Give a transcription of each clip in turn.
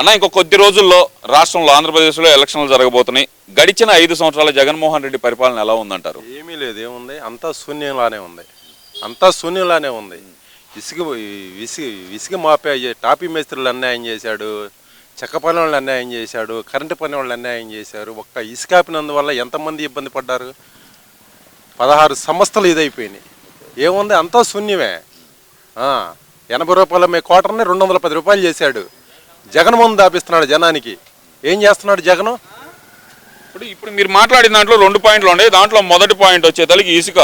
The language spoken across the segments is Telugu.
అన్న ఇంకో కొద్ది రోజుల్లో రాష్ట్రంలో ఆంధ్రప్రదేశ్లో ఎలక్షన్లు జరగబోతున్నాయి. గడిచిన ఐదు సంవత్సరాల జగన్మోహన్ రెడ్డి పరిపాలన ఎలా ఉందంటారు? ఏమీ లేదు ఏముంది? అంతా శూన్యంలానే ఉంది. అంతా శూన్యంలానే ఉంది. ఇసుక విసిగి విసిగి మాపే టాపీ మేస్త్రులు అన్యాయం చేశాడు చెక్క పని వాళ్ళు అన్యాయం చేశాడు కరెంటు పని వాళ్ళు అన్యాయం చేశారు ఒక్క ఇసుకాపినందువల్ల ఎంతమంది ఇబ్బంది పడ్డారు? పదహారు సంస్థలు ఇదైపోయినాయి. ఏముంది? అంతా శూన్యమే. ఎనభై రూపాయల మీ క్వార్టర్ని రెండు వందల పది రూపాయలు చేశాడు. జగన్ ముందు దాపిస్తున్నాడు జనానికి. ఏం చేస్తున్నాడు జగను? ఇప్పుడు ఇప్పుడు మీరు మాట్లాడిన దాంట్లో రెండు పాయింట్లు ఉన్నాయి. దాంట్లో మొదటి పాయింట్ వచ్చేతలకి ఇసుక.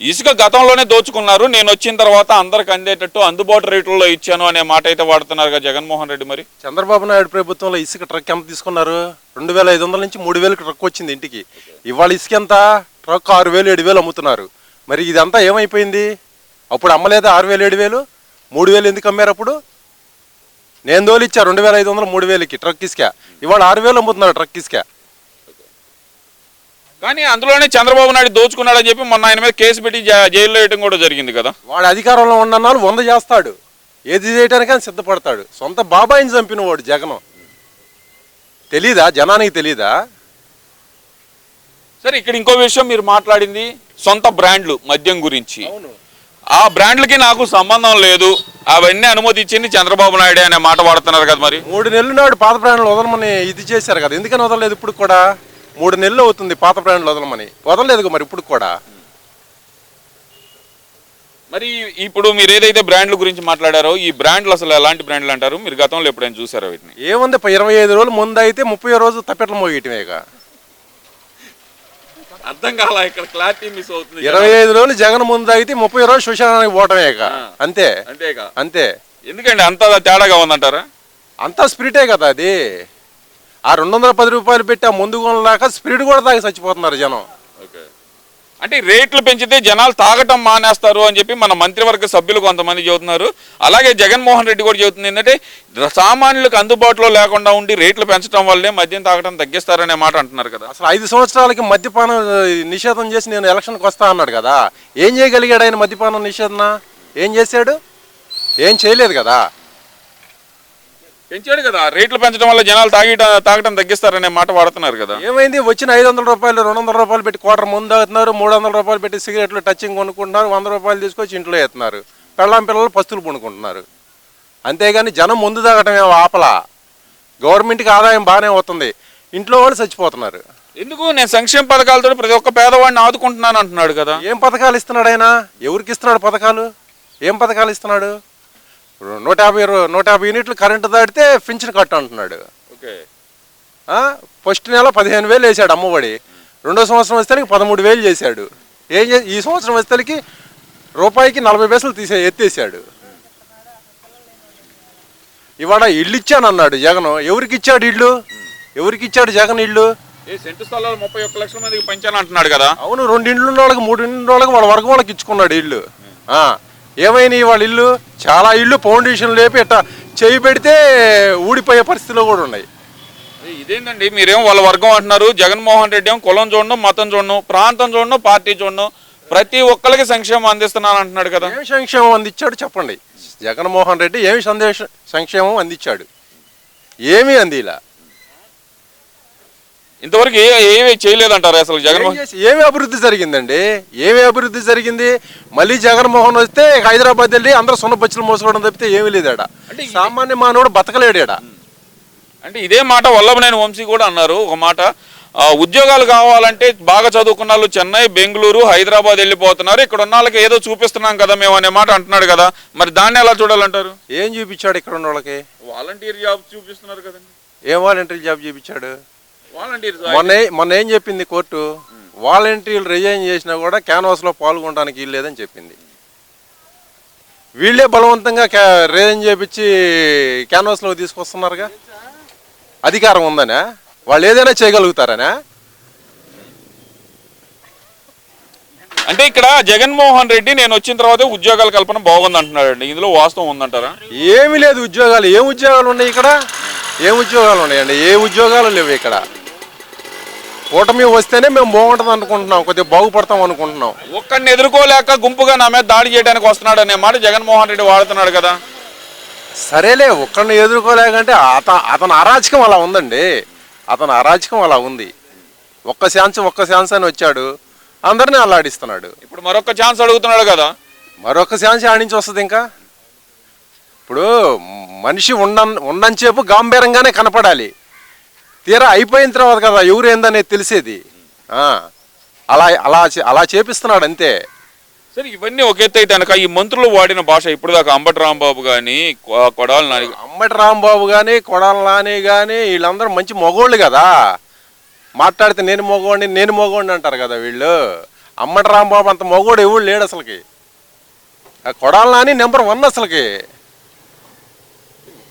ఇసుక గతంలోనే దోచుకున్నారు. నేను వచ్చిన తర్వాత అందరికి అందేటట్టు అందుబాటు రేట్లలో ఇచ్చాను అనే మాట అయితే వాడుతున్నారు కదా జగన్మోహన్ రెడ్డి మరి. చంద్రబాబు నాయుడు ప్రభుత్వంలో ఇసుక ట్రక్ ఎంత తీసుకున్నారు? రెండు వేల ఐదు వందల నుంచి మూడు వేలకు ట్రక్ వచ్చింది ఇంటికి. ఇవాళ ఇసుక ఎంత? ట్రక్ ఆరు వేలు ఏడు వేలు అమ్ముతున్నారు. మరి ఇదంతా ఏమైపోయింది? అప్పుడు అమ్మలేదా ఆరు వేలు ఏడు వేలు? మూడు వేలు ఎందుకు అమ్మారు అప్పుడు? నేను తోలిచ్చా రెండు వేల ఐదు వందలు మూడు వేలకి ట్రక్ ఇసుక. ఇవాళ ఆరు వేలు అమ్ముతున్నారు ట్రక్ ఇసుక. కానీ అందులోనే చంద్రబాబు నాయుడు దోచుకున్నాడని చెప్పి మొన్న ఆయన మీద కేసు పెట్టి జైల్లో వేయడం కూడా జరిగింది కదా. వాడు అధికారంలో ఉన్నన్నాళ్ళు వంద చేస్తాడు. ఏది చేయడానికైనా సిద్ధపడతాడు. సొంత బాబాయిని చంపిన వాడు జగనం. తెలీదా? జనానికి తెలీదా? సరే ఇక్కడ ఇంకో విషయం మీరు మాట్లాడింది సొంత బ్రాండ్లు మద్యం గురించి. ఆ బ్రాండ్లకి నాకు సంబంధం లేదు. అవన్నీ అనుమతి ఇచ్చింది చంద్రబాబు నాయుడే అనే మాట వాడుతున్నారు కదా మరి. మూడు నెలల నాడు పాత బ్రాండ్లు వదలమని ఇది చేశారు కదా. ఎందుకని వదలలేదు ఇప్పుడు కూడా? మూడు నెలలు అవుతుంది పాత బ్రాండ్లు వదలమని. వదలలేదు మరి ఇప్పుడు కూడా? మరి ఇప్పుడు మీరు ఏదైతే బ్రాండ్ల గురించి మాట్లాడారో ఈ బ్రాండ్లు అసలు ఎలాంటి బ్రాండ్లు అంటారు? మీరు గతంలో ఎప్పుడైనా చూసారో వీటిని? ఏముంది? ఇరవై ఐదు రోజులు ముందు అయితే ముప్పై రోజు తప్పెట్లు మోగేయటమే ఇక అర్థం కాల ఇక్కడ క్లారిటీ మిస్ అవుతుంది ఇరవై ఐదు రోజులు జగన్ ముందు అయితే ముప్పై రోజులు శ్మశానానికి పోవటమే ఇక. అంతే. అంతేగా అంతే. ఎందుకండి అంత తేడాగా ఉందంటారా? అంతా స్పిరిటే కదా అది. ఆ రెండు వందల పది రూపాయలు పెట్టి ఆ ముందు కొనలేక స్పిరిట్ కూడా తాగి చచ్చిపోతున్నారు జనం. అంటే రేట్లు పెంచితే జనాలు తాగటం మానేస్తారు అని చెప్పి మన మంత్రివర్గ సభ్యులు కొంతమంది చెబుతున్నారు. అలాగే జగన్మోహన్ రెడ్డి కూడా చెబుతుంది ఏంటంటే సామాన్యులకు అందుబాటులో లేకుండా ఉండి రేట్లు పెంచడం వల్లే మద్యం తాగటం తగ్గిస్తారనే మాట అంటున్నారు కదా. అసలు ఐదు సంవత్సరాలకి మద్యపానం నిషేధం చేసి నేను ఎలక్షన్కి వస్తా అన్నాడు కదా. ఏం చేయగలిగాడు ఆయన మద్యపానం నిషేధన? ఏం చేశాడు? ఏం చేయలేదు కదా. పెంచాడు కదా. రేట్లు పెంచడం వల్ల జనాలు తాగి తాగటం తగ్గిస్తారనే మాట వాడుతున్నారు కదా. ఏమైంది? వచ్చిన ఐదు వందల రూపాయలు రెండు వందల రూపాయలు పెట్టి క్వార్టర్ ముందు అవుతున్నారు మూడు వందల రూపాయలు పెట్టి సిగరెట్లు టచింగ్ కొనుక్కుంటున్నారు వంద రూపాయలు తీసుకొచ్చి ఇంట్లో వేస్తున్నారు. పెళ్ళాం పిల్లలు పస్తులు కొనుక్కుంటున్నారు అంతేగాని జనం ముందు తాగటం ఆపలా. గవర్నమెంట్కి ఆదాయం బాగానే వస్తుంది. ఇంట్లో వాళ్ళు చచ్చిపోతున్నారు. ఎందుకు? నేను సంక్షేమ పథకాలతో ప్రతి ఒక్క పేదవాడిని ఆదుకుంటున్నాను అంటున్నాడు కదా. ఏం పథకాలు ఇస్తున్నాడు ఆయన? ఎవరికి ఇస్తున్నాడు పథకాలు? ఏం పథకాలు ఇస్తున్నాడు? నూట యాభై నూట యాభై యూనిట్లు కరెంటు దాటితే పింఛన్ కట్టు అంటున్నాడు? ఫస్ట్ నెల పదిహేను వేలు వేసాడు అమ్మఒడి. రెండో సంవత్సరం వస్తేకి పదమూడు వేలు చేశాడు. ఏం చే ఈ సంవత్సరం వస్తేకి రూపాయికి నలభై పైసలు తీసే ఎత్తేసాడు. ఇవాళ ఇల్లు ఇచ్చాను అన్నాడు జగన్. ఎవరికి ఇచ్చాడు ఇల్లు? ఎవరికి ఇచ్చాడు జగన్ ఇల్లు? సెంటు స్థలాలు ముప్పై ఒక్క లక్షల మందికి పంచాను అంటున్నాడు కదా. అవును రెండు ఇండ్లు వాళ్ళకి మూడు ఇండ్లు వాళ్ళకి వాళ్ళ వర్గం వాళ్ళకి ఇచ్చుకున్నాడు ఇల్లు. ఏమైనాయి వాళ్ళ ఇల్లు? చాలా ఇల్లు ఫౌండేషన్ లేపి ఇట్ట చేయి పెడితే ఊడిపోయే పరిస్థితిలో కూడా ఉన్నాయి. ఏ, ఇదేంటండి మీరేం వాళ్ళ వర్గం అంటున్నారు. జగన్మోహన్ రెడ్డి ఏమో కులం చూడడం మతం చూడడం ప్రాంతం చూడడం పార్టీ చూడడం ప్రతి ఒక్కరికి సంక్షేమం అందిస్తున్నాను అంటున్నాడు కదా. ఏమి సంక్షేమం అందించాడు చెప్పండి. జగన్మోహన్ రెడ్డి ఏమి సందేశం సంక్షేమం అందించాడు? ఏమీ అందిలా? ఇంతవరకు ఏ ఏమీ చేయలేదంటారు అసలు జగన్మోహన్ ఏమి అభివృద్ధి జరిగిందండి? ఏమి అభివృద్ధి జరిగింది? మళ్ళీ జగన్మోహన్ వస్తే హైదరాబాద్ వెళ్ళి అందరూ సున్న బచ్చులు మోసుకోవడం తప్పితే ఏమీ లేదాడ సామాన్య మానవుడు బతకలేడాడ అంటే ఇదే మాట వల్లభనేని వంశీ కూడా అన్నారు. ఒక మాట ఉద్యోగాలు కావాలంటే బాగా చదువుకున్న వాళ్ళు చెన్నై బెంగళూరు హైదరాబాద్ వెళ్ళిపోతున్నారు. ఇక్కడ ఉన్న వాళ్ళకి ఏదో చూపిస్తున్నాం కదా మేము అనే మాట అంటున్నాడు కదా. మరి దాన్ని ఎలా చూడాలంటారు? ఏం చూపించాడు ఇక్కడ ఉన్న వాళ్ళకి? వాలంటీర్ జాబ్ చూపిస్తున్నారు కదండి. ఏం వాలంటీర్ జాబ్ చూపించాడు? మొన్న ఏ- మొన్న ఏం చెప్పింది కోర్టు? వాలంటీర్లు రిజైన్ చేసినా కూడా క్యాన్వాస్లో పాల్గొనడానికి వీల్లేదని చెప్పింది. వీళ్ళే బలవంతంగా క్యా రిజైన్ చేపించి క్యాన్వాస్లో తీసుకొస్తున్నారుగా? అధికారం ఉందనా? వాళ్ళు ఏదైనా చేయగలుగుతారనా? అంటే ఇక్కడ జగన్మోహన్ రెడ్డి నేను వచ్చిన తర్వాత ఉద్యోగాల కల్పన బాగుంది అంటున్నాడండి ఇందులో వాస్తవం ఉందంటారా? ఏమీ లేదు ఉద్యోగాలు. ఏం ఉద్యోగాలు ఉన్నాయి ఇక్కడ? ఏం ఉద్యోగాలు ఉన్నాయండి? ఏ ఉద్యోగాలు లేవు ఇక్కడ? కూటమి వస్తేనే మేము బాగుంటుంది అనుకుంటున్నాం కొద్దిగా బాగుపడతాం అనుకుంటున్నాం. ఒక్కడిని ఎదుర్కోలేక గుంపుగా నా మీద దాడి చేయడానికి వస్తున్నాడు అనే మాట జగన్మోహన్ రెడ్డి వాడుతున్నాడు కదా. సరేలే ఒక్కడిని ఎదుర్కోలేకంటే అత అతని అరాచకం అలా ఉందండి. అతని అరాచకం అలా ఉంది. ఒక్క ఛాన్స్ ఒక్క ఛాన్స్ అని వచ్చాడు. అందరినీ అల్లాడిస్తున్నాడు. ఇప్పుడు మరొక ఛాన్స్ అడుగుతున్నాడు కదా. మరొక ఛాన్స్ ఆడించి వస్తుంది ఇంకా. ఇప్పుడు మనిషి ఉండ ఉండంచేపు గాంభీరంగానే కనపడాలి. తీరా అయిపోయిన తర్వాత కదా ఎవరు ఏందనేది తెలిసేది అలా అలా అలా చేపిస్తున్నాడు అంతే. సరే ఇవన్నీ ఒక ఎత్తు అయితే కనుక ఈ మంత్రులు వాడిన భాష ఇప్పుడు దాకా అంబటి రాంబాబు కానీ కొడాలి నాని అమ్మటి రాంబాబు కానీ కొడాల నాని కానీ వీళ్ళందరూ మంచి మగోళ్ళు కదా. మాట్లాడితే నేను మగవాడిని నేను మగవాడిని అంటారు కదా వీళ్ళు. అమ్మటి రాంబాబు అంత మగోడు ఎవడు లేడు అసలుకి. ఆ కొడాల నాని నెంబర్ వన్ అసలుకి.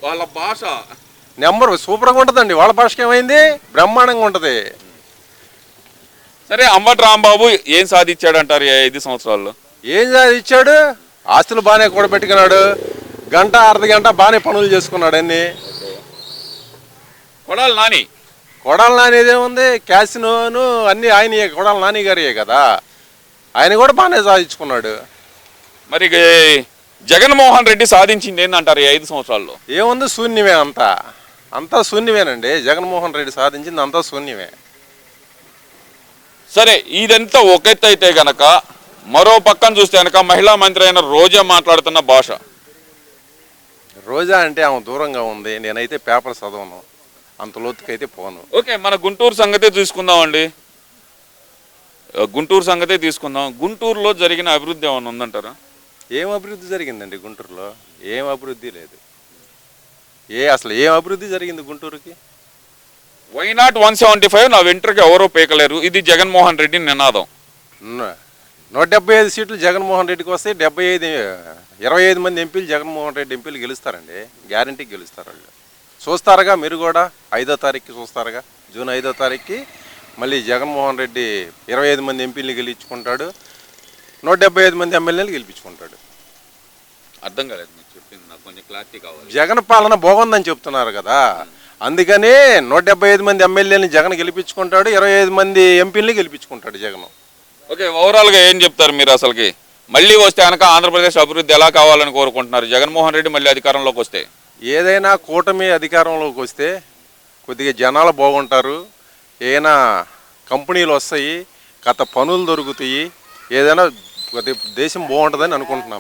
వాళ్ళ భాష నెంబర్ సూపర్గా ఉంటుందండి. వాళ్ళ భాషకి ఏమైంది? బ్రహ్మాండంగా ఉంటుంది. సరే అంబటి రాంబాబు ఏం సాధించాడంటారు ఈ ఐదు సంవత్సరాల్లో? ఏం ఇచ్చాడు ఆస్తులు బాగానే కూడబెట్టుకున్నాడు. గంట అర్ధ గంట బాగానే పనులు చేసుకున్నాడు అన్ని. కొడాలి నాని. కొడాల నాని ఏదేముంది క్యాసినోను అన్ని ఆయన కొడాల నాని గారియే కదా. ఆయన కూడా బాగానే సాధించుకున్నాడు. మరి జగన్మోహన్ రెడ్డి సాధించింది ఏందంటారు ఈ ఐదు సంవత్సరాల్లో? ఏముంది? శూన్యమే అంతా. అంతా శూన్యమేనండి. జగన్మోహన్ రెడ్డి సాధించింది అంతా శూన్యమే. సరే ఇదంతా ఒక ఎత్తు అయితే గనక మరో పక్కన చూస్తే గనక మహిళా మంత్రి అయిన రోజా మాట్లాడుతున్న భాష. రోజా అంటే ఆమె దూరంగా ఉంది. నేనైతే పేపర్ చదవను. అంత లోతుకైతే పోను. ఓకే మన గుంటూరు సంగతే తీసుకుందామండి. గుంటూరు సంగతే తీసుకుందాం. గుంటూరులో జరిగిన అభివృద్ధి ఏమైనా ఉందంటారా? ఏం అభివృద్ధి జరిగిందండి గుంటూరులో? ఏం అభివృద్ధి లేదు. ఏ అసలు ఏం అభివృద్ధి జరిగింది గుంటూరుకి? Why not one seventy five నా వెంట్రుకి ఎవరో పీకలేరు. ఇది జగన్మోహన్ రెడ్డి నినాదం. నూట డెబ్బై ఐదు సీట్లు జగన్మోహన్ రెడ్డికి వస్తే డెబ్బై ఐదు ఇరవై ఐదు మంది ఎంపీలు జగన్మోహన్ రెడ్డి ఎంపీలు గెలుస్తారండి. గ్యారంటీ గెలుస్తారు వాళ్ళు. చూస్తారుగా మీరు కూడా? ఐదో తారీఖుకి చూస్తారుగా? జూన్ ఐదో తారీఖుకి మళ్ళీ జగన్మోహన్ రెడ్డి ఇరవై ఐదు మంది ఎంపీలు గెలిపించుకుంటాడు. నూట డెబ్బై ఐదు మంది ఎమ్మెల్యేలు గెలిపించుకుంటాడు. అర్థం కాలేదు మీరు చెప్పింది. నాకు కొంచెం క్లారిటీ కావాలి. జగన్ పాలన బాగుందని చెప్తున్నారు కదా. అందుకని నూట డెబ్బై ఐదు మంది ఎమ్మెల్యేని జగన్ గెలిపించుకుంటాడు ఇరవై ఐదు మంది ఎంపీలని గెలిపించుకుంటాడు జగన్. ఓకే ఓవరాల్గా ఏం చెప్తారు మీరు అసలుకి? మళ్ళీ వస్తే కనుక ఆంధ్రప్రదేశ్ అభివృద్ధి ఎలా కావాలని కోరుకుంటున్నారు? జగన్మోహన్ రెడ్డి మళ్ళీ అధికారంలోకి వస్తే. ఏదైనా కూటమి అధికారంలోకి వస్తే కొద్దిగా జనాలు బాగుంటారు. ఏదైనా కంపెనీలు వస్తాయి కథ పనులు దొరుకుతాయి. ఏదైనా కొద్దిగా దేశం బాగుంటుందని అనుకుంటున్నాం.